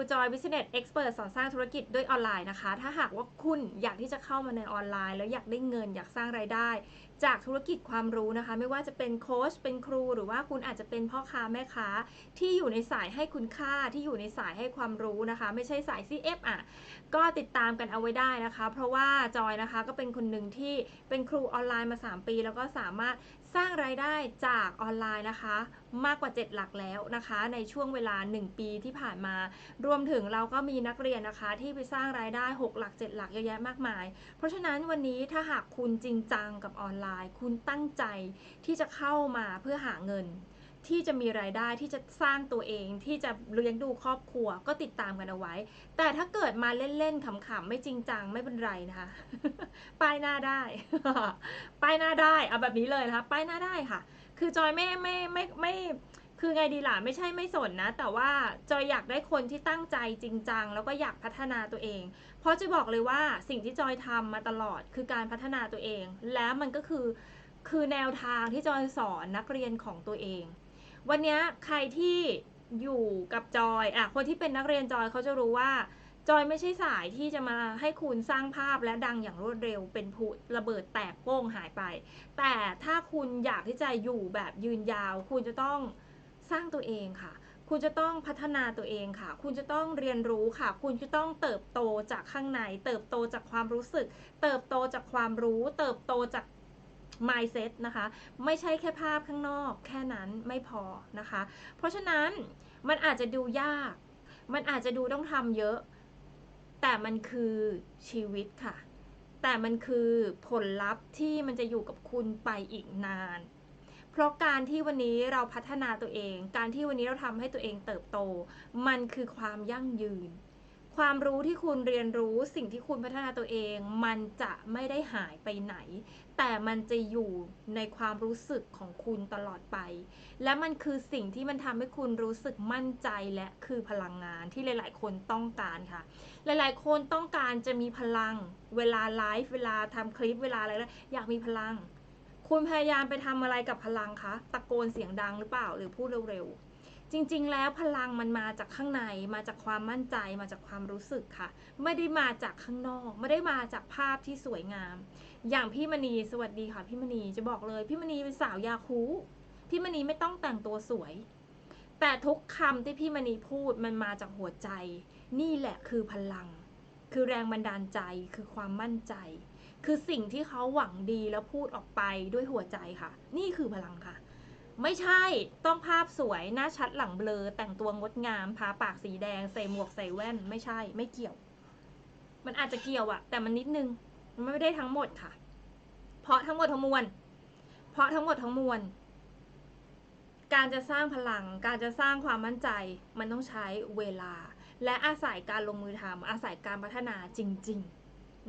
รูจอย Business Expert สอนสร้างธุรกิจด้วยออนไลน์นะคะ ถ้าหากว่าคุณอยากที่จะเข้ามาในออนไลน์ แล้วอยากได้เงินอยากสร้างไรายได้ จากธุรกิจความรู้นะคะ ไม่ว่าจะเป็นโค้ชเป็นครู หรือว่าคุณอาจจะเป็นพ่อค้าแม่ค้า ที่อยู่ในสายให้คุณค่าที่อยู่ในสายให้ความรู้นะคะ ไม่ใช่สาย CF อะก็ติดตามกันเอาไว้ได้นะคะ เพราะว่าจอยนะคะก็เป็นคนหนึ่งที่เป็นครูออนไลน์มา 3 ปี แล้วก็สามารถ สร้างรายได้จากออนไลน์นะคะ มากกว่า 7 หลักแล้วนะคะ ในช่วงเวลา 1 ปีที่ผ่านมา รวมถึงเราก็มีนักเรียนนะคะ ที่ไปสร้างรายได้ 6 หลัก 7 หลักเยอะแยะมากมาย เพราะฉะนั้นวันนี้ถ้าหากคุณจริงจังกับออนไลน์ คุณตั้งใจที่จะเข้ามาเพื่อหาเงิน ที่จะมีรายได้ที่จะสร้างตัวเองที่จะเลี้ยงดูครอบครัวก็ติดตามกันเอาไว้ แต่ถ้าเกิดมาเล่นๆขำๆไม่จริงจังไม่เป็นไรนะคะ ป้ายหน้าได้ ป้ายหน้าได้เอาแบบนี้เลยนะคะ ป้ายหน้าได้ค่ะ คือจอยไม่ไม่ไม่ไม่คือไงดีล่ะไม่ใช่ไม่สนนะ แต่ว่าจอยอยากได้คนที่ตั้งใจจริงจังแล้วก็อยากพัฒนาตัวเอง เพราะจะบอกเลยว่าสิ่งที่จอยทำมาตลอดคือการพัฒนาตัวเอง แล้วมันก็คือคือแนวทางที่จอยสอนนักเรียนของตัวเอง วันนี้ใครที่อยู่กับจอยอะคนที่เป็นนักเรียนจอยเขาจะรู้ว่า จอยไม่ใช่สายที่จะมาให้คุณสร้างภาพและดังอย่างรวดเร็วเป็นผุระเบิดแตกโป้งหายไป แต่ถ้าคุณอยากที่จะอยู่แบบยืนยาว คุณจะต้องสร้างตัวเองค่ะ คุณจะต้องพัฒนาตัวเองค่ะ คุณจะต้องเรียนรู้ค่ะ คุณจะต้องเติบโตจากข้างใน เติบโตจากความรู้สึก เติบโตจากความรู้ เติบโตจาก mindset นะคะ ไม่ใช่แค่ภาพข้างนอก แค่นั้นไม่พอนะคะ เพราะฉะนั้นมันอาจจะดูยาก มันอาจจะดูต้องทำเยอะ แต่มันคือชีวิตค่ะ แต่มันคือผลลัพธ์ที่มันจะอยู่กับคุณไปอีกนาน เพราะการที่วันนี้เราพัฒนาตัวเอง การที่วันนี้เราทำให้ตัวเองเติบโต มันคือความยั่งยืน ความรู้ที่คุณเรียนรู้สิ่งที่คุณพัฒนาตัวเอง มันจะไม่ได้หายไปไหน แต่มันจะอยู่ในความรู้สึกของคุณตลอดไป และมันคือสิ่งที่มันทำให้คุณรู้สึกมั่นใจและคือพลังงานที่หลาย ๆ คนต้องการค่ะ หลายๆ คนต้องการจะมีพลัง เวลาไลฟ์เวลาทำคลิปเวลาอะไรแล้วอยากมีพลัง คุณพยายามไปทำอะไรกับพลังคะตะโกนเสียงดังหรือเปล่า หรือพูดเร็วๆ จริง ๆ แล้วพลังมันมาจากข้างในมาจากความมั่นใจมาจากความรู้สึกค่ะ ไม่ได้มาจากข้างนอก ไม่ได้มาจากภาพที่สวยงาม อย่างพี่มณีสวัสดีค่ะพี่มณีจะบอกเลย พี่มณีเป็นสาวยาคูพี่มณีไม่ต้องแต่งตัวสวย แต่ทุกคำที่พี่มณีพูดมันมาจากหัวใจ นี่แหละคือพลัง คือแรงบันดาลใจคือความมั่นใจ คือสิ่งที่เขาหวังดีแล้วพูดออกไปด้วยหัวใจค่ะ นี่คือพลังค่ะ ไม่ใช่ต้องภาพสวยหน้าชัดหลังเบลอ แต่งตัวงดงามทาปากสีแดง ใส่หมวกใส่แว่น ไม่ใช่ไม่เกี่ยว มันอาจจะเกี่ยวอะแต่มันนิดนึงมันไม่ได้ทั้งหมดค่ะ เพราะทั้งหมดทั้งมวลเพราะทั้งหมดทั้งมวลการจะสร้างพลัง การจะสร้างความมั่นใจ มันต้องใช้เวลา และอาศัยการลงมือทำอาศัยการพัฒนาจริง ๆ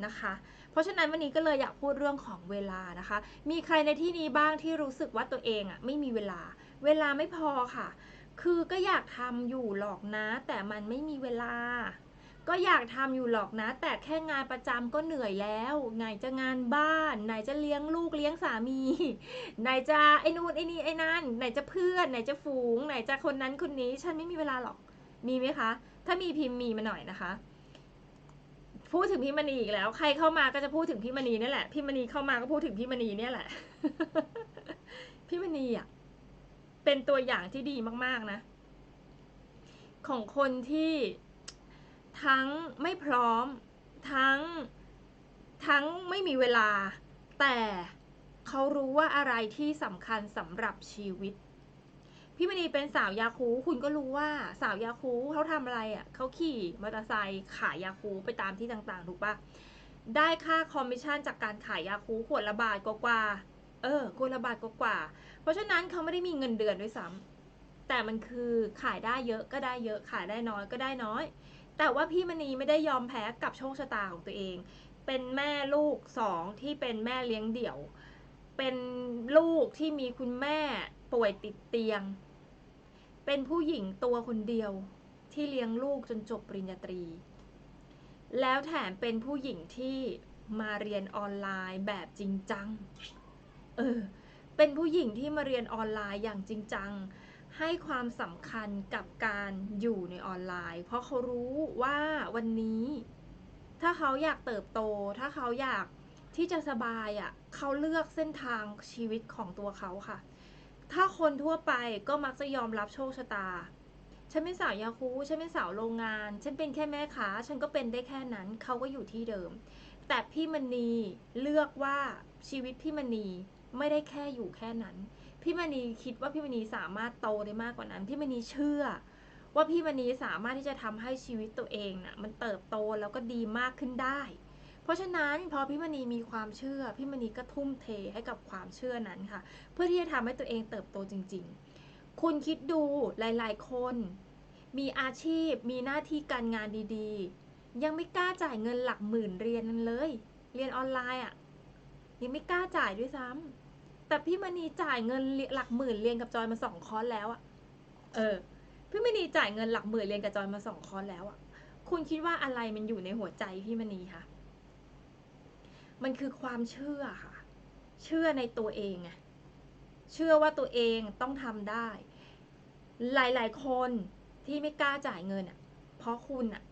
นะคะ เพราะฉะนั้นวันนี้ก็เลยอยากพูดเรื่องของเวลานะคะ มีใครในที่นี้บ้างที่รู้สึกว่าตัวเองอะไม่มีเวลา เวลาไม่พอค่ะ คือก็อยากทำอยู่หรอกนะ แต่มันไม่มีเวลา ก็อยากทำอยู่หรอกนะ แต่แค่งานประจำก็เหนื่อยแล้ว ไหนจะงานบ้าน ไหนจะเลี้ยงลูกเลี้ยงสามี ไหนจะไอ้นู่นไอ้นี่ไอ้นั่น ไหนจะเพื่อน ไหนจะฝูง ไหนจะคนนั้นคนนี้ ฉันไม่มีเวลาหรอก มีไหมคะ ถ้ามีพิมพ์มีมาหน่อยนะคะ พูดถึงพี่มณีอีกแล้ว ใครเข้ามาก็จะพูดถึงพี่มณีนี่แหละ พี่มณีเข้ามาก็พูดถึงพี่มณีเนี่ยแหละ พี่มณีอะ เป็นตัวอย่างที่ดีมากๆนะ ของคนที่ทั้งไม่พร้อม ทั้งทั้งไม่มีเวลา แต่เขารู้ว่าอะไรที่สำคัญสำหรับชีวิต พี่มณีเป็นสาวยาคูคุณก็รู้ว่าสาวยาคูเขาทำอะไรอะ่ะเขาขี่มอเตอร์ไซค์ขายยาคูไปตามที่ต่างๆ ถูกปะได้ค่าคอมมิชชั่นจากการขายยาคูขวดละบาทกว่าเออขวดละบาทกว่า เพราะฉะนั้นเขาไม่ได้มีเงินเดือนด้วยซ้ำแต่มันคือขายได้เยอะก็ได้เยอะขายได้น้อยก็ได้น้อย แต่ว่าพี่มณีไม่ได้ยอมแพ้กับโชคชะตาของตัวเอง เป็นแม่ลูกสองที่เป็นแม่เลี้ยงเดี่ยว เป็นลูกที่มีคุณแม่ป่วยติดเตียง เป็นผู้หญิงตัวคนเดียวที่เลี้ยงลูกจนจบปริญญาตรี แล้วแถมเป็นผู้หญิงที่มาเรียนออนไลน์แบบจริงจัง เออ เป็นผู้หญิงที่มาเรียนออนไลน์อย่างจริงจัง ให้ความสำคัญกับการอยู่ในออนไลน์ เพราะเขารู้ว่าวันนี้ ถ้าเขาอยากเติบโต ถ้าเขาอยากที่จะสบายอะ่ะ เขาเลือกเส้นทางชีวิตของตัวเขาค่ะ ถ้าคนทั่วไปก็มักจะยอมรับโชคชะตา ฉันเป็นสาวยาคูฉันเป็นสาวโรงงาน ฉันเป็นแค่แม่ค้า ฉันก็เป็นได้แค่นั้น เขาก็อยู่ที่เดิม แต่พี่มณีเลือกว่าชีวิตพี่มณีไม่ได้แค่อยู่แค่นั้น พี่มณีคิดว่าพี่มณีสามารถโตได้มากกว่านั้น พี่มณีเชื่อ ว่าพี่มณีสามารถที่จะทำให้ชีวิตตัวเองน่ะมันเติบโตแล้วก็ดีมากขึ้นได้ เพราะฉะนั้นพอพี่มณีมีความเชื่อพี่มณีก็ทุ่มเทให้กับความเชื่อนั้นค่ะ เพื่อที่จะทำให้ตัวเองเติบโตจริง ๆ คุณคิดดูหลาย ๆ คน มีอาชีพมีหน้าที่การงานดีๆ ยังไม่กล้าจ่ายเงินหลักหมื่นเรียนนั่นเลย เรียนออนไลน์อะยังไม่กล้าจ่ายด้วยซ้ำแต่พี่มณีจ่ายเงินหลักหมื่นเรียนกับจอยมาสองคอร์สแล้วอะเออพี่มณีจ่ายเงินหลักหมื่นเรียนกับจอยมาสองคอร์สแล้วอะคุณคิดว่าอะไรมันอยู่ในหัวใจพี่มณีคะ มันคือความเชื่อค่ะ เชื่อในตัวเองไงเชื่อว่าตัวเองต้องทำได้ หลาย ๆ คนที่ไม่กล้าจ่ายเงินอะ เพราะคุณอะ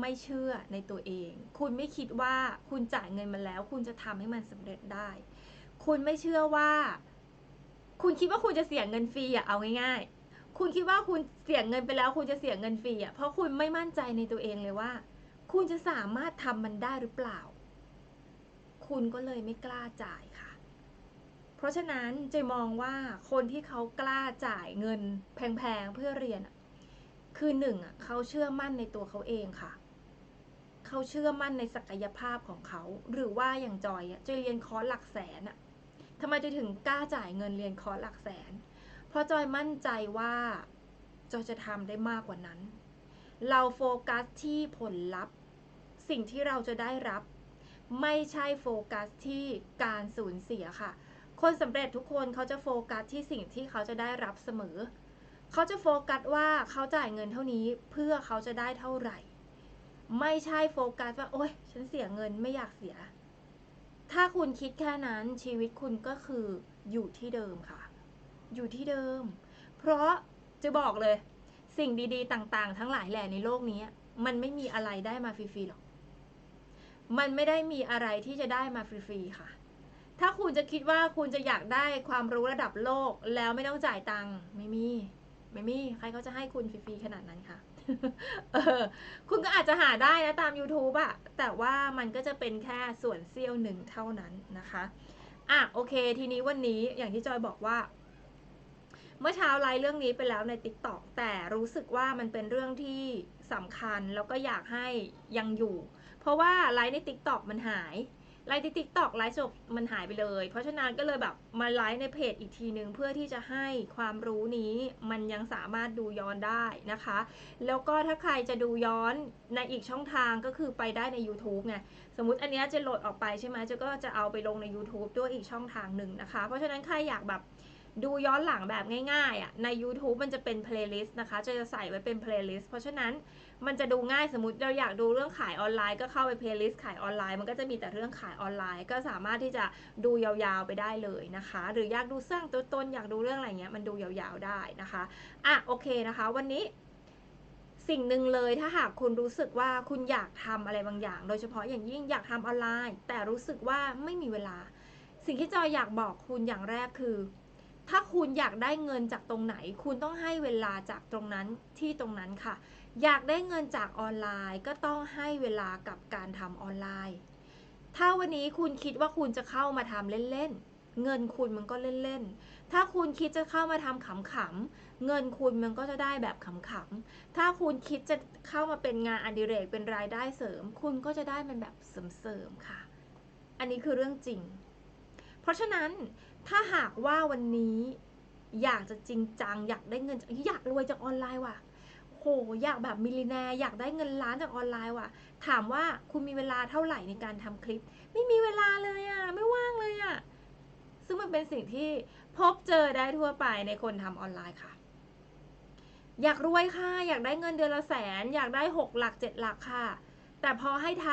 ไม่เชื่อในตัวเอง คุณไม่คิดว่าคุณจ่ายเงินมาแล้ว คุณจะทำให้มันสำเร็จได้ คุณไม่เชื่อว่า คุณคิดว่าคุณจะเสียเงินฟรีอะเอาง่าย ๆ คุณคิดว่าคุณเสียเงินไปแล้ว คุณจะเสียเงินฟรีอะเพราะคุณไม่มั่นใจในตัวเองเลยว่า คุณจะสามารถทำมันได้หรือเปล่า คุณก็เลยไม่กล้าจ่ายค่ะ เพราะฉะนั้นเจมองว่าคนที่เขากล้าจ่ายเงินแพงๆเพื่อเรียนคือหนึ่งเขาเชื่อมั่นในตัวเขาเองค่ะ เขาเชื่อมั่นในศักยภาพของเขา หรือว่าอย่างจอยอะจอยเรียนคอร์สหลักแสนอะทำไมจะถึงกล้าจ่ายเงินเรียนคอร์สหลักแสน เพราะจอยมั่นใจว่าจอยจะทำได้มากกว่านั้น เราโฟกัสที่ผลลัพธ์ สิ่งที่เราจะได้รับ ไม่ใช่โฟกัสที่การสูญเสียค่ะ คนสำเร็จทุกคนเขาจะโฟกัสที่สิ่งที่เขาจะได้รับเสมอ เขาจะโฟกัสว่าเขาจ่ายเงินเท่านี้เพื่อเขาจะได้เท่าไหร่ ไม่ใช่โฟกัสว่าโอ๊ยฉันเสียเงินไม่อยากเสีย ถ้าคุณคิดแค่นั้นชีวิตคุณก็คืออยู่ที่เดิมค่ะ อยู่ที่เดิม เพราะจะบอกเลย สิ่งดีๆ ต่างๆ ทั้งหลายแหล่ในโลกนี้ มันไม่มีอะไรได้มาฟรีๆหรอก มันไม่ได้มีอะไรที่จะได้มาฟรีๆค่ะ ถ้าคุณจะคิดว่าคุณจะอยากได้ความรู้ระดับโลกแล้วไม่ต้องจ่ายตังค์ไม่มี ไม่มี ใครเขาจะให้คุณฟรีๆขนาดนั้นค่ะเออคุณก็อาจจะหาได้นะตาม YouTube อะแต่ว่ามันก็จะเป็นแค่ส่วนเสี้ยวหนึ่งเท่านั้นนะคะอะโอเค ทีนี้วันนี้อย่างที่จอยบอกว่า เมื่อเช้าไลฟ์เรื่องนี้ไปแล้วใน Tik t o อกแต่รู้สึกว่ามันเป็นเรื่องที่สำคัญแล้วก็อยากให้ยังอยู่ เพราะว่าไลฟ์ใน Tik t o อกมันหายไลฟ์ใน Tik t o อกไลฟ์จบมันหายไปเลย เพราะฉะนั้นก็เลยแบบมาไลฟ์ในเพจอีกทีนึงเพื่อที่จะให้ความรู้นี้มันยังสามารถดูย้อนได้นะคะ แล้วก็ถ้าใครจะดูย้อนในอีกช่องทางก็คือไปได้ใน YouTube ไงสมมติอันเนี้ยจะโหลดออกไปใช่ไหมจะก็จะเอาไปลงใน YouTube ด้วยอีกช่องทางหนึ่งนะคะ เพราะฉะนั้นใครอยากแบบดูย้อนหลังแบบง่ายๆอะใน YouTube มันจะเป็น playlist นะคะ จะใส่ไว้เป็น playlist เพราะฉะนั้น มันจะดูง่ายสมมติเราอยากดูเรื่องขายออนไลน์ก็เข้าไป playlist ขายออนไลน์ มันก็จะมีแต่เรื่องขายออนไลน์ ก็สามารถที่จะดูยาวๆไปได้เลยนะคะ หรืออยากดูสร้างตัวตนอยากดูเรื่องอะไรเงี้ยมันดูยาวๆได้นะคะอะโอเคนะคะ วันนี้สิ่งหนึ่งเลยถ้าหากคุณรู้สึกว่าคุณอยากทำอะไรบางอย่าง โดยเฉพาะอย่างยิ่งอยากทำออนไลน์ แต่รู้สึกว่าไม่มีเวลา สิ่งที่จอยอยากบอกคุณอย่างแรกคือ ถ้าคุณอยากได้เงินจากตรงไหน คุณต้องให้เวลาจากตรงนั้นที่ตรงนั้นค่ะ อยากได้เงินจากออนไลน์ก็ต้องให้เวลากับการทำออนไลน์ ถ้าวันนี้คุณคิดว่าคุณจะเข้ามาทำเล่นๆ เงินคุณมันก็เล่นๆ ถ้าคุณคิดจะเข้ามาทำขำๆ เงินคุณมันก็จะได้แบบขำๆ ถ้าคุณคิดจะเข้ามาเป็นงานอดิเรกเป็นรายได้เสริม คุณก็จะได้มันแบบเสริมๆ ค่ะ อันนี้คือเรื่องจริง เพราะฉะนั้นถ้าหากว่าวันนี้อยากจะจริงจังอยากได้เงินอยากรวยจากออนไลน์ว่ะ โหอยากแบบมิลลิแนร์อยากได้เงินล้านจากออนไลน์ว่ะ ถามว่าคุณมีเวลาเท่าไหร่ในการทำคลิป ไม่มีเวลาเลยอะ่ะ ไม่ว่างเลยอะ่ะ ซึ่งมันเป็นสิ่งที่พบเจอได้ทั่วไปในคนทำออนไลน์ค่ะ อยากรวยค่ะ อยากได้เงินเดือนละแสน อยากได้หกหลักเจ็ดหลักค่ะ แต่พอให้ท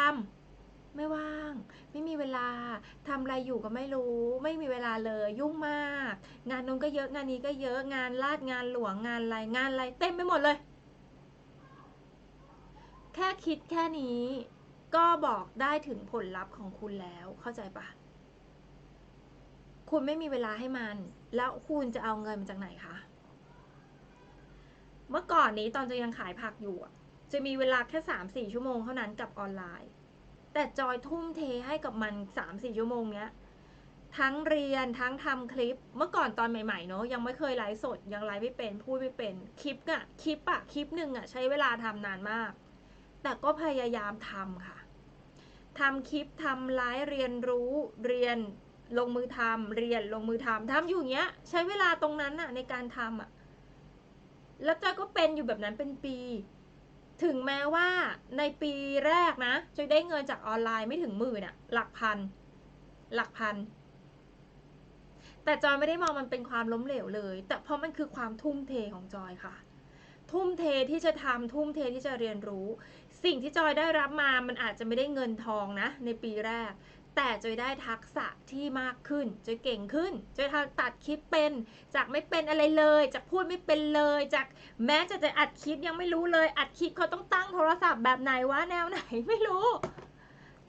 ไม่ว่าง ไม่มีเวลาทำอะไรอยู่ก็ไม่รู้ ไม่มีเวลาเลยยุ่งมาก งานนู้นก็เยอะงานนี้ก็เยอะงานลาดงานหลวงงานอะไรงานอะไรเต็มไปหมดเลย แค่คิดแค่นี้ก็บอกได้ถึงผลลัพธ์ของคุณแล้วเข้าใจปะคุณไม่มีเวลาให้มัน แล้วคุณจะเอาเงินมาจากไหนคะเมื่อก่อนนี้ตอนจะยังขายผักอยู่จะมีเวลาแค่สามสี่ชั่วโมงเท่านั้นกับออนไลน์ แต่จอยทุ่มเทให้กับมันสามสี่ชั่วโมงเนี้ยทั้งเรียนทั้งทำคลิป เมื่อก่อนตอนใหม่ๆเนาะยังไม่เคยไลฟ์สดยังไลฟ์ไม่เป็นพูดไม่เป็นคลิปอะคลิปอะคลิปหนึ่งอะใช้เวลาทำนานมาก แต่ก็พยายามทำค่ะทำคลิปทำไลฟ์เรียนรู้เรียนลงมือทำเรียนลงมือทำทำอยู่เงี้ย ใช้เวลาตรงนั้นอะในการทำอะแล้วจอยก็เป็นอยู่แบบนั้นเป็นปี ถึงแม้ว่าในปีแรกนะจะได้เงินจากออนไลน์ไม่ถึงหมื่นอะหลักพัน หลักพัน แต่จอยไม่ได้มองมันเป็นความล้มเหลวเลย แต่เพราะมันคือความทุ่มเทของจอยค่ะ ทุ่มเทที่จะทำทุ่มเทที่จะเรียนรู้ สิ่งที่จอยได้รับมามันอาจจะไม่ได้เงินทองนะ ในปีแรก แต่จอยได้ทักษะที่มากขึ้นจอยเก่งขึ้นจอยทำตัดคลิปเป็นจากไม่เป็นอะไรเลย จากพูดไม่เป็นเลย จากแม้จะจะอัดคลิปยังไม่รู้เลย อัดคลิปเขาต้องตั้งโทรศัพท์แบบไหนวะแนวไหนไม่รู้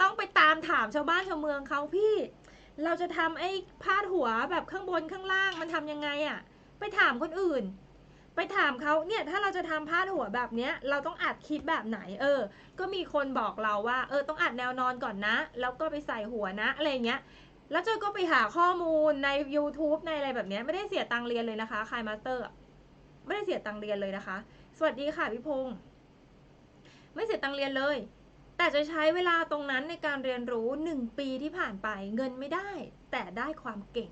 ต้องไปตามถามชาวบ้านชาวเมืองเขาพี่ เราจะทำไอ้พาดหัวแบบข้างบนข้างล่างมันทำยังไงอะไปถามคนอื่น ไปถามเขาเนี่ยถ้าเราจะทำพาดหัวแบบเนี้ยเราต้องอัดคลิปแบบไหนเออ ก็มีคนบอกเราว่าเออต้องอัดแนวนอนก่อนนะ แล้วก็ไปใส่หัวนะอะไรเงี้ยแล้วจอยก็ไปหาข้อมูลใน YouTube ในอะไรแบบนี้ไม่ได้เสียตังเรียนเลยนะคะคายมาสเตอร์ไม่ได้เสียตังเรียนเลยนะคะ สวัสดีค่ะพี่พงศ์ไม่เสียตังเรียนเลย แต่จะใช้เวลาตรงนั้นในการเรียนรู้หนึ่งปีที่ผ่านไปเงินไม่ได้ แต่ได้ความเก่ง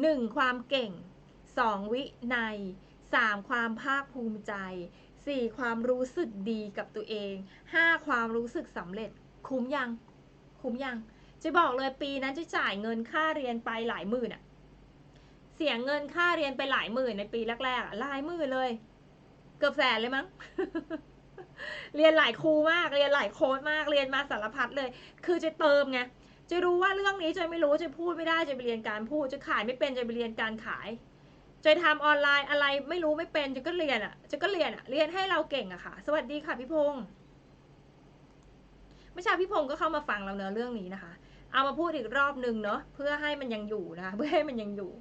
หนึ่งความเก่งสองวินัย สามความภาคภูมิใจสี่ความรู้สึกดีกับตัวเองห้าความรู้สึกสำเร็จ คุ้มยัง คุ้มยัง จะบอกเลยปีนั้นจะจ่ายเงินค่าเรียนไปหลายหมื่นอะเสียเงินค่าเรียนไปหลายหมื่นในปีแรกๆหลายหมื่นเลย เกือบแสนเลยมั้ง เรียนหลายครูมาก เรียนหลายโค้ดมาก เรียนมาสารพัดเลย คือจะเติมไง จะรู้ว่าเรื่องนี้จะไม่รู้ จะพูดไม่ได้ จะไปเรียนการพูด จะขายไม่เป็น จะไปเรียนการขาย จะทำออนไลน์อะไรไม่รู้ไม่เป็นจะก็เรียนอะจะก็เรียนอะ เรียนให้เราเก่งอะค่ะ สวัสดีค่ะพี่พงศ์เมื่อเช้าพี่พงศ์ก็เข้ามาฟังเราเนื้อเรื่องนี้นะคะ เอามาพูดอีกรอบนึงเนาะเพื่อให้มันยังอยู่นะคะเพื่อให้มันยังอยู่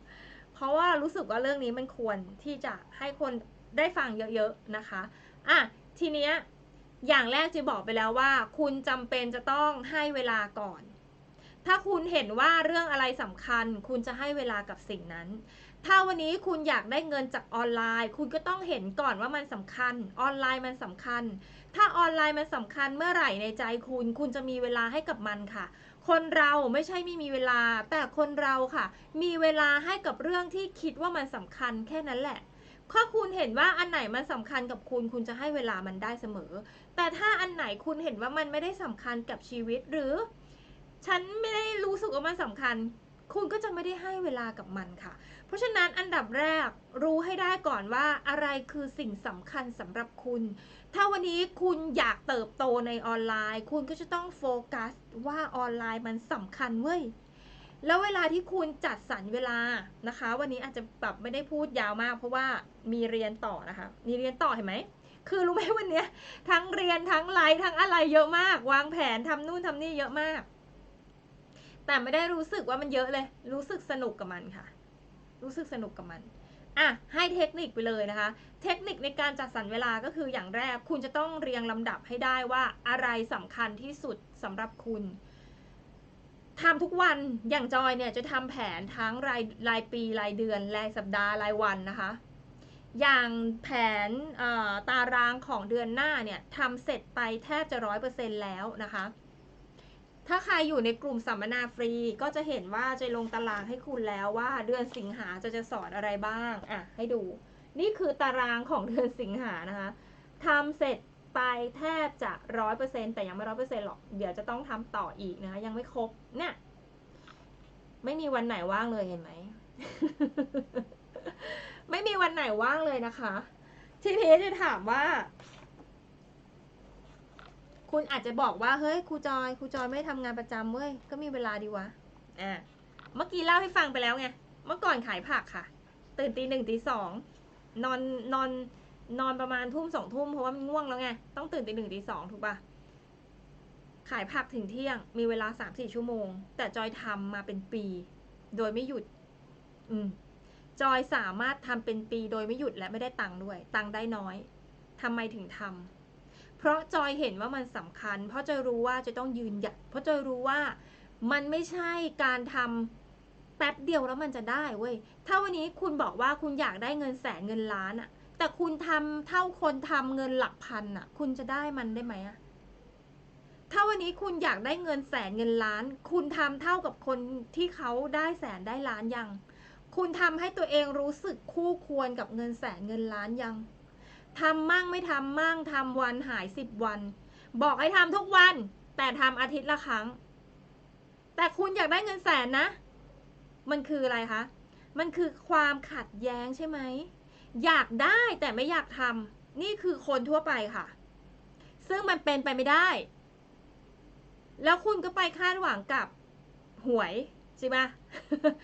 เพราะว่ารู้สึกว่าเรื่องนี้มันควรที่จะให้คนได้ฟังเยอะๆนะคะอะทีเนี้ยอย่างแรกจะบอกไปแล้วว่า คุณจำเป็นจะต้องให้เวลาก่อน ถ้าคุณเห็นว่าเรื่องอะไรสำคัญ คุณจะให้เวลากับสิ่งนั้น ถ้าวันนี้คุณอยากได้เงินจากออนไลน์ คุณก็ต้องเห็นก่อนว่ามันสำคัญ ออนไลน์มันสำคัญ ถ้าออนไลน์มันสำคัญเมื่อไหร่ในใจคุณ คุณจะมีเวลาให้กับมันค่ะ คนเราไม่ใช่ไม่มีเวลา แต่คนเราค่ะ มีเวลาให้กับเรื่องที่คิดว่ามันสำคัญแค่นั้นแหละถ้าคุณเห็นว่าอันไหนมันสำคัญกับคุณ คุณจะให้เวลามันได้เสมอ แต่ถ้าอันไหนคุณเห็นว่ามันไม่ได้สำคัญกับชีวิตหรือ ฉันไม่ได้รู้สึกว่ามันสำคัญ คุณก็จะไม่ได้ให้เวลากับมันค่ะ เพราะฉะนั้นอันดับแรกรู้ให้ได้ก่อนว่าอะไรคือสิ่งสำคัญสำหรับคุณ ถ้าวันนี้คุณอยากเติบโตในออนไลน์ คุณก็จะต้องโฟกัสว่าออนไลน์มันสำคัญเว้ยแล้วเวลาที่คุณจัดสรรเวลานะคะ วันนี้อาจจะแบบไม่ได้พูดยาวมาก เพราะว่ามีเรียนต่อนะคะ มีเรียนต่อเห็นไหมคือรู้ไหมวันนี้ทั้งเรียนทั้งไลฟ์ทั้งอะไรเยอะมาก วางแผนทำนู่นทำนี่เยอะมาก แต่ไม่ได้รู้สึกว่ามันเยอะเลย รู้สึกสนุกกับมันค่ะ รู้สึกสนุกกับมันอะให้เทคนิคไปเลยนะคะ เทคนิคในการจัดสรรเวลาก็คืออย่างแรกคุณจะต้องเรียงลำดับให้ได้ว่าอะไรสำคัญที่สุดสำหรับคุณทำทุกวันอย่างจอยเนี่ยจะทำแผนทั้งรายรายปีรายเดือนรายสัปดาห์รายวันนะคะ อย่างแผนตารางของเดือนหน้าเนี่ยทำเสร็จไปแทบจะร้อยเปอร์เซ็นแล้วนะคะ ถ้าใครอยู่ในกลุ่มสัมมนาฟรีก็จะเห็นว่าจะลงตารางให้คุณแล้วว่าเดือนสิงหาจะจะสอนอะไรบ้าง อะ ให้ดู นี่คือตารางของเดือนสิงหานะคะทำเสร็จไปแทบจะร้อยเปอร์เซ็นแต่ยังไม่ร้อยเปอร์เซ็นหรอก เดี๋ยวจะต้องทำต่ออีกนะคะยังไม่ครบ เนี่ย ไม่มีวันไหนว่างเลยเห็นไหม ไม่มีวันไหนว่างเลยนะคะ ทีนี้จะถามว่า คุณอาจจะบอกว่าเฮ้ยครูจอยครูจอยไม่ทำงานประจำเว้ยก็มีเวลาดีวะอ่าเมื่อกี้เล่าให้ฟังไปแล้วไงเมื่อก่อนขายผักค่ะ ตื่นตีหนึ่งตีสองนอนนอนนอนประมาณทุ่มสองทุ่มเพราะว่ามันง่วงแล้วไงต้องตื่นตีหนึ่งตีสองถูกปะขายผักถึงเที่ยง มีเวลาสามสี่ชั่วโมง แต่จอยทำมาเป็นปี โดยไม่หยุด อืมจอยสามารถทำเป็นปีโดยไม่หยุดและไม่ได้ตังค์ด้วย ตังค์ได้น้อยทำไมถึงทำ เพราะจอยเห็นว่ามันสำคัญ เพราะจอยรู้ว่าจะต้องยืนหยัดเพราะจอยรู้ว่ามันไม่ใช่การทำแป๊บเดียวแล้วมันจะได้เว้ย ถ้าวันนี้คุณบอกว่าคุณอยากได้เงินแสนเงินล้านอะแต่คุณทำเท่าคนทำเงินหลักพันอะคุณจะได้มันได้ไหมอะถ้าวันนี้คุณอยากได้เงินแสนเงินล้าน คุณทำเท่ากับคนที่เขาได้แสนได้ล้านยัง คุณทำให้ตัวเองรู้สึกคู่ควรกับเงินแสนเงินล้านยัง ทำมั่งไม่ทำมั่งทำวันหายสิบวัน บอกให้ทำทุกวัน แต่ทำอาทิตย์ละครั้ง แต่คุณอยากได้เงินแสนนะ มันคืออะไรคะ มันคือความขัดแย้งใช่ไหม อยากได้แต่ไม่อยากทำนี่คือคนทั่วไปค่ะ ซึ่งมันเป็นไปไม่ได้ แล้วคุณก็ไปคาดหวังกับหวยใช่ไหม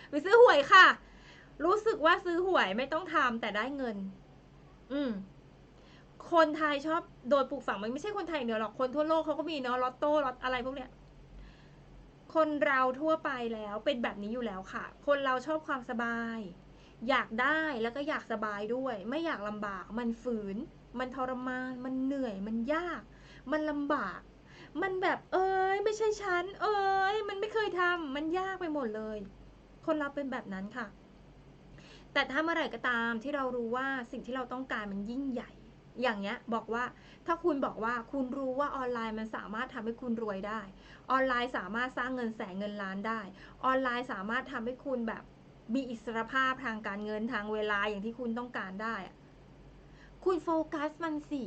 ไปซื้อหวยค่ะ รู้สึกว่าซื้อหวยไม่ต้องทำแต่ได้เงิน อืม คนไทยชอบโดนปลูกฝังมันไม่ใช่คนไทยเดียวหรอกคนทั่วโลกเขาก็มีเนาะลอตโต้ลอตอะไรพวกเนี้ยคนเราทั่วไปแล้วเป็นแบบนี้อยู่แล้วค่ะ คนเราชอบความสบาย อยากได้แล้วก็อยากสบายด้วย ไม่อยากลำบาก มันฝืน มันทรมาน มันเหนื่อย มันยาก มันลำบาก มันแบบเอ้ยไม่ใช่ฉัน เอ้ยมันไม่เคยทำมันยากไปหมดเลย คนเราเป็นแบบนั้นค่ะ แต่ถ้าเมื่อไหร่ก็ตามที่เรารู้ว่าสิ่งที่เราต้องการมันยิ่งใหญ่ อย่างเงี้ยบอกว่าถ้าคุณบอกว่าคุณรู้ว่าออนไลน์มันสามารถทำให้คุณรวยได้ ออนไลน์สามารถสร้างเงินแสนเงินล้านได้ ออนไลน์สามารถทำให้คุณแบบมีอิสรภาพทางการเงินทางเวลาอย่างที่คุณต้องการได้ คุณโฟกัสมันสิ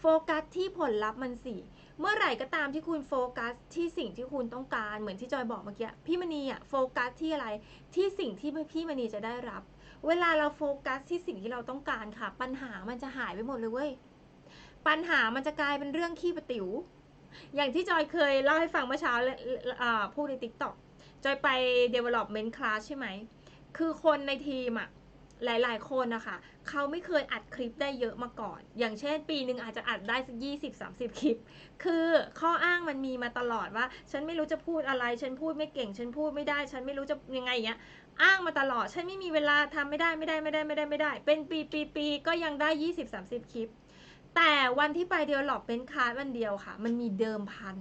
โฟกัสที่ผลลัพธ์มันสิ เมื่อไหร่ก็ตามที่คุณโฟกัสที่สิ่งที่คุณต้องการเหมือนที่จอยบอกเมื่อกี้พี่มณีอะโฟกัสที่อะไรที่สิ่งที่พี่มณีจะได้รับ เวลาเราโฟกัสที่สิ่งที่เราต้องการค่ะ ปัญหามันจะหายไปหมดเลยเว้ย ปัญหามันจะกลายเป็นเรื่องขี้ประติ๋ว อย่างที่จอยเคยเล่าให้ฟังเมื่อเช้าอ่าพูดใน t ิ k t o k จอยไป development class ใช่ไหม คือคนในทีมอะหลาย ๆ คนนะคะ เขาไม่เคยอัดคลิปได้เยอะมาก่อน อย่างเช่น ปีหนึ่งอาจจะอัดได้สักยี่สิบสามสิบคลิป คือข้ออ้างมันมีมาตลอดว่า ฉันไม่รู้จะพูดอะไร ฉันพูดไม่เก่ง ฉันพูดไม่ได้ ฉันไม่รู้จะยังไงอย่างเงี้ย อ้างมาตลอด ฉันไม่มีเวลาทำไม่ได้ไม่ได้ไม่ได้ไม่ได้ไม่ได้ เป็นปีปีปีก็ยังได้ยี่สิบสามสิบคลิป แต่วันที่ไปเดียวหลอกเป็นคาร์ดวันเดียวค่ะ มันมีเดิมพัน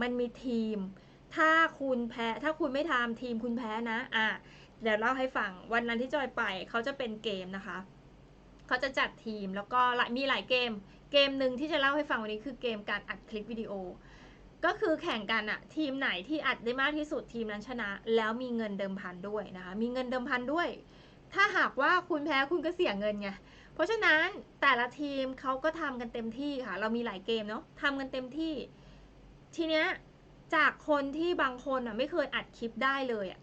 มันมีทีม ถ้าคุณแพ้ ถ้าคุณไม่ทำทีมคุณแพ้นะอะเดี๋ยวเล่าให้ฟัง วันนั้นที่จอยไปเขาจะเป็นเกมนะคะ เขาจะจัดทีมแล้วก็มีหลายเกม เกมหนึ่งที่จะเล่าให้ฟังวันนี้คือเกมการอัดคลิปวิดีโอ ก็คือแข่งกันอะทีมไหนที่อัดได้มากที่สุดทีมนั้นชนะ แล้วมีเงินเดิมพันด้วยนะคะ มีเงินเดิมพันด้วย ถ้าหากว่าคุณแพ้คุณก็เสียเงินไงเพราะฉะนั้นแต่ละทีมเขาก็ทำกันเต็มที่ค่ะ เรามีหลายเกมเนาะทำกันเต็มที่ ทีเนี้ยจากคนที่บางคนอะไม่เคยอัดคลิปได้เลยอะ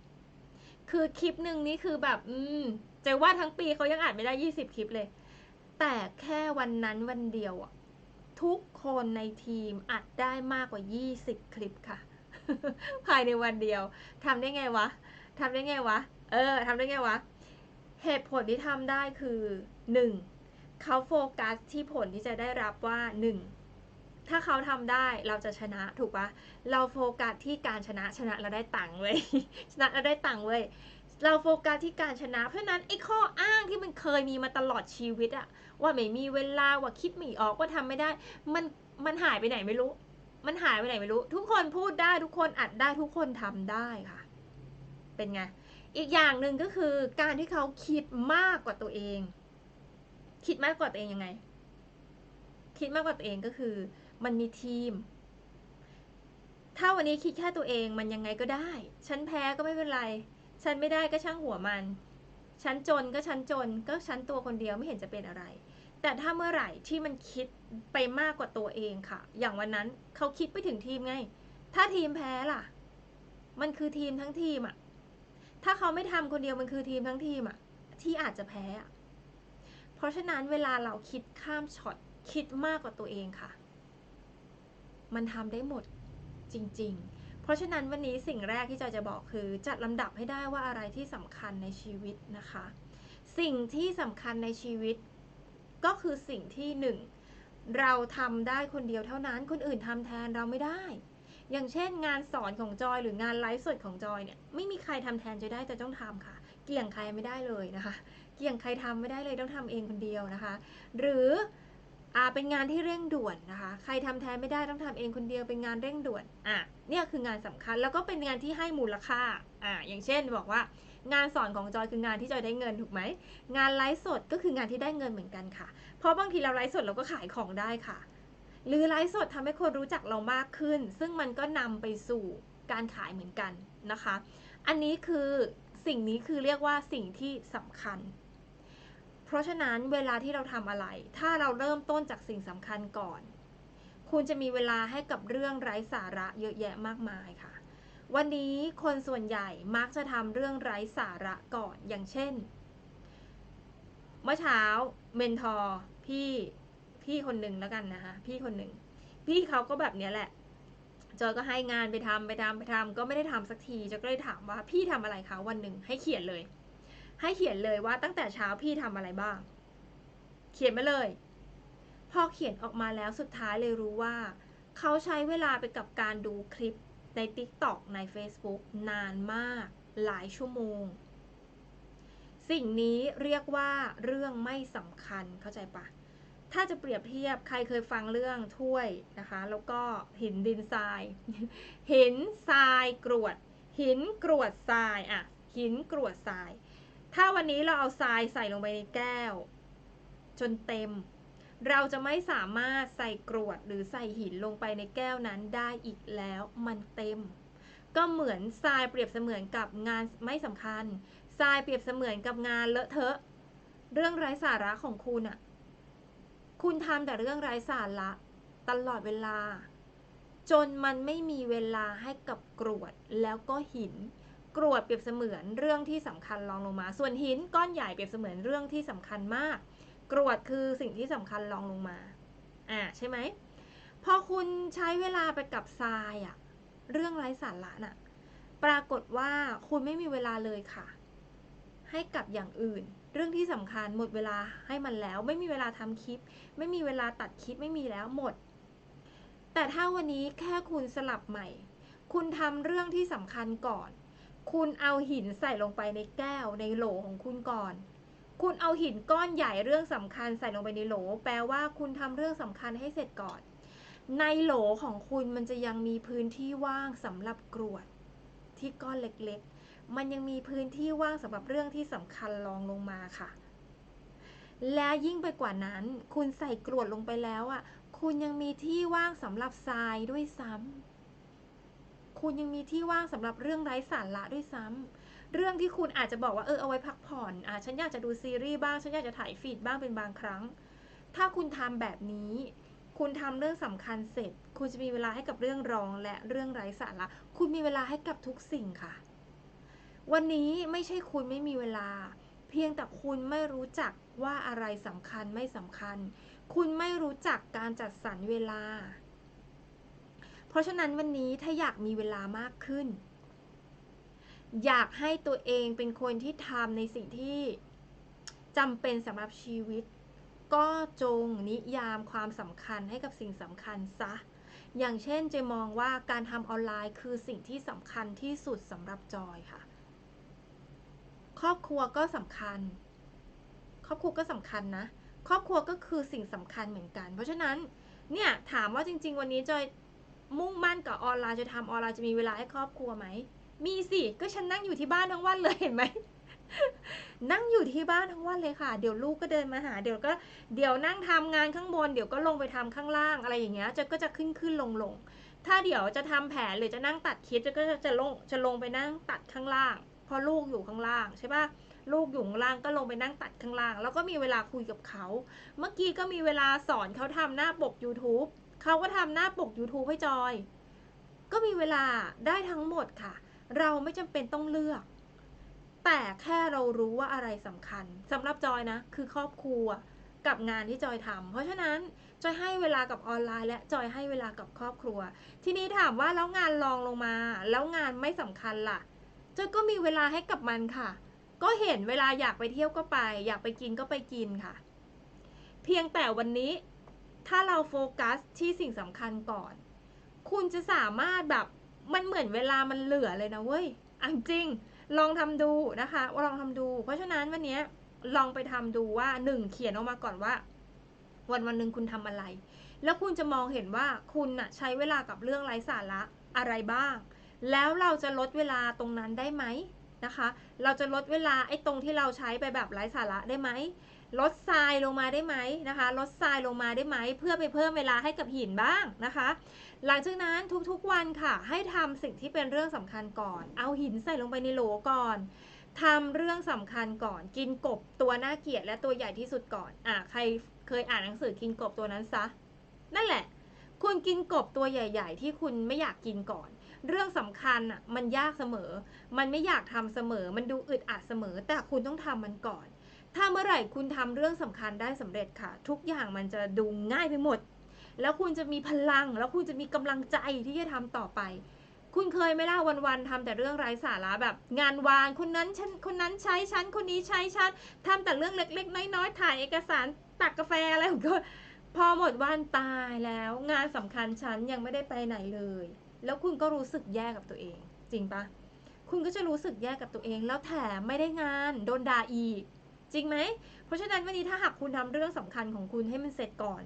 คือคลิปหนึ่งนี่คือแบบอืมจะว่าทั้งปีเขายังอัดไม่ได้ยี่สิบคลิปเลย แต่แค่วันนั้นวันเดียวอะ ทุกคนในทีมอัดได้มากกว่ายี่สิบคลิปค่ะ ภายในวันเดียวทำได้ไงวะทำได้ไงวะ เออทำได้ไงวะ เหตุผลที่ทำได้คือ 1. เขาโฟกัสที่ผลที่จะได้รับว่า 1. ถ้าเขาทำได้เราจะชนะถูกปะเราโฟกัสที่การชนะชนะเราได้ตังค์เว้ย ชนะเราได้ตังค์เว้ยเราโฟกัสที่การชนะ เพราะนั้นไอ้ข้ออ้างที่มันเคยมีมาตลอดชีวิตอะ ว่าไม่มีเวลาว่าคิดไม่ออกว่าทำไม่ได้ มันมันหายไปไหนไม่รู้ มันหายไปไหนไม่รู้ ทุกคนพูดได้ทุกคนอัดได้ทุกคนทำได้ค่ะ เป็นไงอีกอย่างหนึ่งก็คือการที่เขาคิดมากกว่าตัวเอง คิดมากกว่าตัวเองยังไง คิดมากกว่าตัวเองก็คือ มันมีทีม ถ้าวันนี้คิดแค่ตัวเองมันยังไงก็ได้ ฉันแพ้ก็ไม่เป็นไร ฉันไม่ได้ก็ช่างหัวมัน ฉันจนก็ฉันจนก็ฉันตัวคนเดียวไม่เห็นจะเป็นอะไร แต่ถ้าเมื่อไหร่ที่มันคิดไปมากกว่าตัวเองค่ะ อย่างวันนั้นเขาคิดไปถึงทีมไง ถ้าทีมแพ้ล่ะ มันคือทีมทั้งทีมอะถ้าเขาไม่ทำคนเดียวมันคือทีมทั้งทีมอะที่อาจจะแพ้อะเพราะฉะนั้นเวลาเราคิดข้ามช็อตคิดมากกว่าตัวเองค่ะ มันทำได้หมดจริง ๆ เพราะฉะนั้นวันนี้สิ่งแรกที่จอยจะบอกคือ จัดลำดับให้ได้ว่าอะไรที่สำคัญในชีวิตนะคะ สิ่งที่สำคัญในชีวิต ก็คือสิ่งที่หนึ่งเราทำได้คนเดียวเท่านั้น คนอื่นทำแทนเราไม่ได้ อย่างเช่น งานสอนของจอยหรืองานไลฟ์สดของจอยเนี่ยไม่มีใครทำแทนจอยได้แต่ต้องทำค่ะ เกี่ยงใครไม่ได้เลยนะคะ เกี่ยงใครทำไม่ได้เลยต้องทำเองคนเดียวนะคะ หรืออ่าเป็นงานที่เร่งด่วนนะคะ ใครทำแทนไม่ได้ต้องทำเองคนเดียวเป็นงานเร่งด่วนอะเนี่ยคืองานสำคัญแล้วก็เป็นงานที่ให้มูลค่าอ่าอย่างเช่นบอกว่า งานสอนของจอยคืองานที่จอยได้เงินถูกไหม งานไลฟ์สดก็คืองานที่ได้เงินเหมือนกันค่ะ เพราะบางทีเราไลฟ์สดเราก็ขายของได้ค่ะ หรือไลฟ์สดทำให้คนรู้จักเรามากขึ้น ซึ่งมันก็นำไปสู่การขายเหมือนกันนะคะ อันนี้คือสิ่งนี้คือเรียกว่าสิ่งที่สำคัญ เพราะฉะนั้นเวลาที่เราทำอะไร ถ้าเราเริ่มต้นจากสิ่งสำคัญก่อน คุณจะมีเวลาให้กับเรื่องไร้สาระเยอะแยะมากมายค่ะ วันนี้คนส่วนใหญ่มักจะทำเรื่องไร้สาระก่อนอย่างเช่น เมื่อเช้าเมนทอร์พี่พี่คนหนึ่งแล้วกันนะคะพี่คนหนึ่งพี่เขาก็แบบเนี้ยแหละจอยก็ให้งานไปทำไปทำไปทำก็ไม่ได้ทำสักทีจอยก็เลยถามว่าพี่ทำอะไรคะวันหนึ่งให้เขียนเลย ให้เขียนเลยว่าตั้งแต่เช้าพี่ทำอะไรบ้าง เขียนมาเลย พอเขียนออกมาแล้วสุดท้ายเลยรู้ว่า เขาใช้เวลาไปกับการดูคลิป ใน TikTok ใน Facebook นานมากหลายชั่วโมง สิ่งนี้เรียกว่าเรื่องไม่สำคัญเข้าใจปะถ้าจะเปรียบเทียบใครเคยฟังเรื่องถ้วยนะคะ แล้วก็หินดินทราย หินทรายกรวด หินกรวดทรายอะหินกรวดทราย ถ้าวันนี้เราเอาทรายใส่ลงไปในแก้ว จนเต็ม เราจะไม่สามารถใส่กรวดหรือใส่หินลงไปในแก้วนั้นได้อีกแล้วมันเต็ม ก็เหมือนทรายเปรียบเสมือนกับงานไม่สำคัญทรายเปรียบเสมือนกับงานเลอะเทอะ เรื่องไร้สาระของคุณอะคุณทำแต่เรื่องไร้สาระตลอดเวลา จนมันไม่มีเวลาให้กับกรวดแล้วก็หิน กรวดเปรียบเสมือนเรื่องที่สำคัญรองลงมา ส่วนหินก้อนใหญ่เปรียบเสมือนเรื่องที่สำคัญมาก กรวดคือสิ่งที่สำคัญรองลงมา อ่าใช่ไหม พอคุณใช้เวลาไปกับทรายอะเรื่องไร้สาระน่ะ ปรากฏว่าคุณไม่มีเวลาเลยค่ะ ให้กับอย่างอื่น เรื่องที่สำคัญหมดเวลาให้มันแล้ว ไม่มีเวลาทำคลิป ไม่มีเวลาตัดคลิปไม่มีแล้วหมด แต่ถ้าวันนี้แค่คุณสลับใหม่ คุณทำเรื่องที่สำคัญก่อน คุณเอาหินใส่ลงไปในแก้วในโหลของคุณก่อน คุณเอาหินก้อนใหญ่เรื่องสำคัญใส่ลงไปในโหล แปลว่าคุณทำเรื่องสำคัญให้เสร็จก่อน ในโหลของคุณมันจะยังมีพื้นที่ว่างสำหรับกรวด ที่ก้อนเล็กๆ มันยังมีพื้นที่ว่างสำหรับเรื่องที่สำคัญรองลงมาค่ะ และยิ่งไปกว่านั้น คุณใส่กรวดลงไปแล้วอะ คุณยังมีที่ว่างสำหรับทรายด้วยซ้ำคุณยังมีที่ว่างสำหรับเรื่องไร้สาระด้วยซ้ำ เรื่องที่คุณอาจจะบอกว่าเออเอาไว้พักผ่อนอะฉันอยากจะดูซีรีส์บ้าง ฉันอยากจะถ่ายฟีดบ้างเป็นบางครั้ง ถ้าคุณทำแบบนี้ คุณทำเรื่องสำคัญเสร็จ คุณจะมีเวลาให้กับเรื่องรองและเรื่องไร้สาระคุณมีเวลาให้กับทุกสิ่งค่ะ วันนี้ไม่ใช่คุณไม่มีเวลา เพียงแต่คุณไม่รู้จักว่าอะไรสำคัญไม่สำคัญ คุณไม่รู้จักการจัดสรรเวลา เพราะฉะนั้นวันนี้ถ้าอยากมีเวลามากขึ้น อยากให้ตัวเองเป็นคนที่ทำในสิ่งที่จำเป็นสำหรับชีวิต ก็จงนิยามความสำคัญให้กับสิ่งสำคัญซะ อย่างเช่นเจมองว่าการทำออนไลน์คือสิ่งที่สำคัญที่สุดสำหรับจอยค่ะ ครอบครัวก็สำคัญ ครอบครัวก็สำคัญนะ ครอบครัวก็คือสิ่งสำคัญเหมือนกัน เพราะฉะนั้นเนี่ยถามว่าจริง ๆ วันนี้จอยมุ่งมั่นกับออนไลน์จะทำออนไลน์จะมีเวลาให้ครอบครัวไหม มีสิก็ฉันนั่งอยู่ที่บ้านทั้งวันเลยเห็นไหมนั่งอยู่ที่บ้านทั้งวันเลยค่ะ เดี๋ยวลูกก็เดินมาหา เดี๋ยวก็เดี๋ยวนั่งทำงานข้างบน เดี๋ยวก็ลงไปทำข้างล่างอะไรอย่างเงี้ยจะก็จะขึ้นขึ้นลงลงถ้าเดี๋ยวจะทำแผนหรือจะนั่งตัดคลิปจะก็จะลงจะลงไปนั่งตัดข้างล่างเพราะลูกอยู่ข้างล่างใช่ปะลูกอยู่ข้างล่างก็ลงไปนั่งตัดข้างล่าง แล้วก็มีเวลาคุยกับเขา เมื่อกี้ก็มีเวลาสอนเขาทำหน้าปก YouTube เขาก็ทำหน้าปก YouTube ให้จอย ก็มีเวลาได้ทั้งหมดค่ะ เราไม่จำเป็นต้องเลือก แต่แค่เรารู้ว่าอะไรสำคัญสำหรับจอยนะ คือครอบครัวกับงานที่จอยทำเพราะฉะนั้นจอยให้เวลากับออนไลน์ และจอยให้เวลากับครอบครัว ทีนี้ถามว่าแล้วงานรองลงมา แล้วงานไม่สำคัญล่ะจอยก็มีเวลาให้กับมันค่ะ ก็เห็นเวลาอยากไปเที่ยวก็ไป อยากไปกินก็ไปกินค่ะ เพียงแต่วันนี้ถ้าเราโฟกัสที่สิ่งสำคัญก่อน คุณจะสามารถแบบ มันเหมือนเวลามันเหลือเลยนะเว้ยอังจริง ลองทำดูนะคะลองทำดู เพราะฉะนั้นวันนี้ลองไปทำดูว่าหนึ่งเขียนออกมาก่อนว่า วันวันหนึ่งคุณทำอะไร แล้วคุณจะมองเห็นว่าคุณน่ะใช้เวลากับเรื่องไร้สาระอะไรบ้าง แล้วเราจะลดเวลาตรงนั้นได้ไหมนะคะ เราจะลดเวลาไอ้ตรงที่เราใช้ไปแบบไร้สาระได้ไหมลดทรายลงมาได้ไหมนะคะ ลดทรายลงมาได้ไหม เพื่อไปเพิ่มเวลาให้กับหินบ้างนะคะ หลังจากนั้นทุกๆวันค่ะ ให้ทำสิ่งที่เป็นเรื่องสำคัญก่อน เอาหินใส่ลงไปในโหลก่อนทำเรื่องสำคัญก่อน กินกบตัวน่าเกลียดและตัวใหญ่ที่สุดก่อน อะใครเคยอ่านหนังสือกินกบตัวนั้นซะ นั่นแหละ คุณกินกบตัวใหญ่ ๆ ที่คุณไม่อยากกินก่อน เรื่องสำคัญอะมันยากเสมอ มันไม่อยากทำเสมอ มันดูอึดอัดเสมอ แต่คุณต้องทำมันก่อน ถ้าเมื่อไหร่คุณทำเรื่องสำคัญได้สำเร็จค่ะ ทุกอย่างมันจะดูง่ายไปหมด แล้วคุณจะมีพลัง แล้วคุณจะมีกำลังใจที่จะทำต่อไป คุณเคยไหมล่ะวันๆทำแต่เรื่องไร้สาระแบบ งานวานคนนั้นฉันคนนั้นใช้ฉันคนนี้ใช้ฉันทำแต่เรื่องเล็ก ๆ น้อยๆถ่ายเอกสารตักกาแฟอะไรของก็พอหมดวันตายแล้ว งานสำคัญฉันยังไม่ได้ไปไหนเลย แล้วคุณก็รู้สึกแย่กับตัวเอง จริงปะคุณก็จะรู้สึกแย่กับตัวเอง แล้วแถมไม่ได้งานโดนด่าอีก จริงไหมเพราะฉะนั้นวันนี้ถ้าหากคุณทำเรื่องสำคัญของคุณให้มันเสร็จก่อน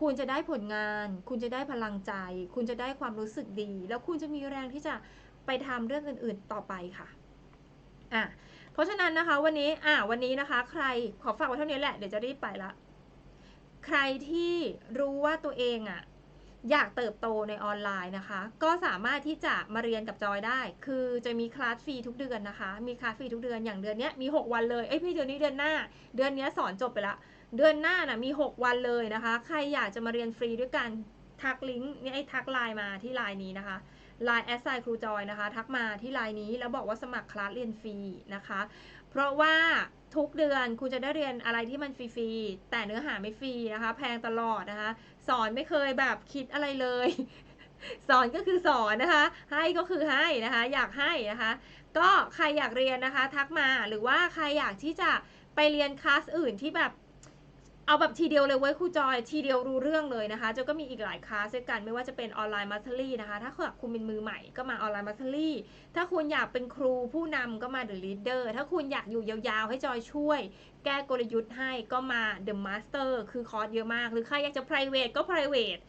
คุณจะได้ผลงาน คุณจะได้พลังใจ คุณจะได้ความรู้สึกดี แล้วคุณจะมีแรงที่จะไปทำเรื่องอื่นๆต่อไปค่ะอะเพราะฉะนั้นนะคะวันนี้อะวันนี้นะคะ ใครขอฝากไว้เท่านี้แหละเดี๋ยวจะรีบไปละใครที่รู้ว่าตัวเองอะอยากเติบโตในออนไลน์นะคะ ก็สามารถที่จะมาเรียนกับจอยได้ คือจะมีคลาสฟรีทุกเดือนนะคะ มีคลาสฟรีทุกเดือนอย่างเดือนนี้มี 6 วันเลย เอ้ยพี่เดือนนี้เดือนหน้า เดือนนี้สอนจบไปละ เดือนหน้านะมี 6 วันเลยนะคะ ใครอยากจะมาเรียนฟรีด้วยกันทักลิงก์นี่ไอ้ทักไลน์มาที่ไลน์นี้นะคะไลน์แอสไซครูจอยนะคะ ทักมาที่ไลน์นี้แล้วบอกว่าสมัครคลาสเรียนฟรีนะคะ เพราะว่าทุกเดือนคุณจะได้เรียนอะไรที่มันฟรีๆแต่เนื้อหาไม่ฟรีนะคะ แพงตลอดนะคะ สอนไม่เคยแบบคิดอะไรเลย สอนก็คือสอนนะคะ ให้ก็คือให้นะคะ อยากให้นะคะ ก็ใครอยากเรียนนะคะ ทักมาหรือว่าใครอยากที่จะไปเรียนคลาสอื่นที่แบบ เอาแบบทีเดียวเลยเว้ยครูจอยทีเดียวรู้เรื่องเลยนะคะเจะก็มีอีกหลายคลาสด้วยกันไม่ว่าจะเป็นออนไลน์มาสเตอรี่นะคะ ถ้าคุณเป็นมือใหม่ก็มาออนไลน์มาสเตอรี่ถ้าคุณอยากเป็นครูผู้นำก็มา The Leader ถ้าคุณอยากอยู่ยาวๆ ให้จอยช่วย แก้กลยุทธ์ให้ก็มา The Master คือคอร์สเยอะมาก หรือใครอยากจะ private ก็ private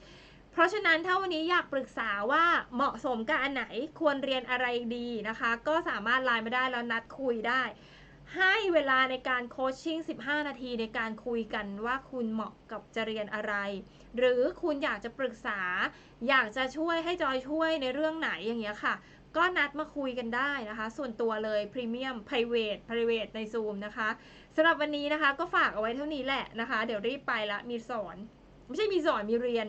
เพราะฉะนั้นถ้าวันนี้อยากปรึกษาว่าเหมาะสมกับอันไหนควรเรียนอะไรดีนะคะ ก็สามารถไลน์มาได้แล้วนัดคุยได้ ให้เวลาในการโคชชิ่ง 15 นาทีในการคุยกันว่าคุณเหมาะกับจะเรียนอะไร หรือคุณอยากจะปรึกษา อยากจะช่วยให้จอยช่วยในเรื่องไหนอย่างเงี้ยค่ะ ก็นัดมาคุยกันได้นะคะ ส่วนตัวเลย Premium Private Private ใน Zoom นะคะสำหรับวันนี้นะคะก็ฝากเอาไว้เท่านี้แหละนะคะ เดี๋ยวรีบไปละมีสอน ไม่ใช่มีสอนมีเรียน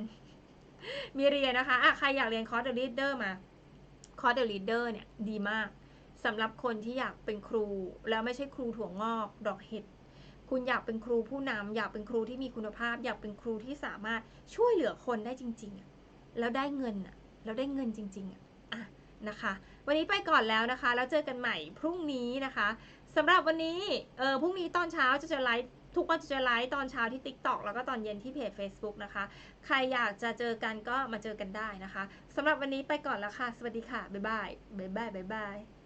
มีเรียนนะคะอะใครอยากเรียนคอร์ส The Leader มาคอร์ส The Leader เนี่ยดีมาก สำหรับคนที่อยากเป็นครู แล้วไม่ใช่ครูถั่วงอกดอกเห็ดคุณอยากเป็นครูผู้นำอยากเป็นครูที่มีคุณภาพ อยากเป็นครูที่สามารถช่วยเหลือคนได้จริงๆแล้วได้เงินแล้วได้เงินจริง ๆอะอะนะคะ วันนี้ไปก่อนแล้วนะคะ แล้วเจอกันใหม่พรุ่งนี้นะคะสำหรับวันนี้เออพรุ่งนี้ตอนเช้าจะจะไลฟ์ทุกวันจะไลฟ์ตอนเช้าที่ TikTok แล้วก็ตอนเย็นที่เพจ Facebook นะคะ ใครอยากจะเจอกันก็มาเจอกันได้นะคะสำหรับวันนี้ไปก่อนแล้วค่ะ สวัสดีค่ะ บ๊ายบาย บ๊ายบาย บ๊ายบาย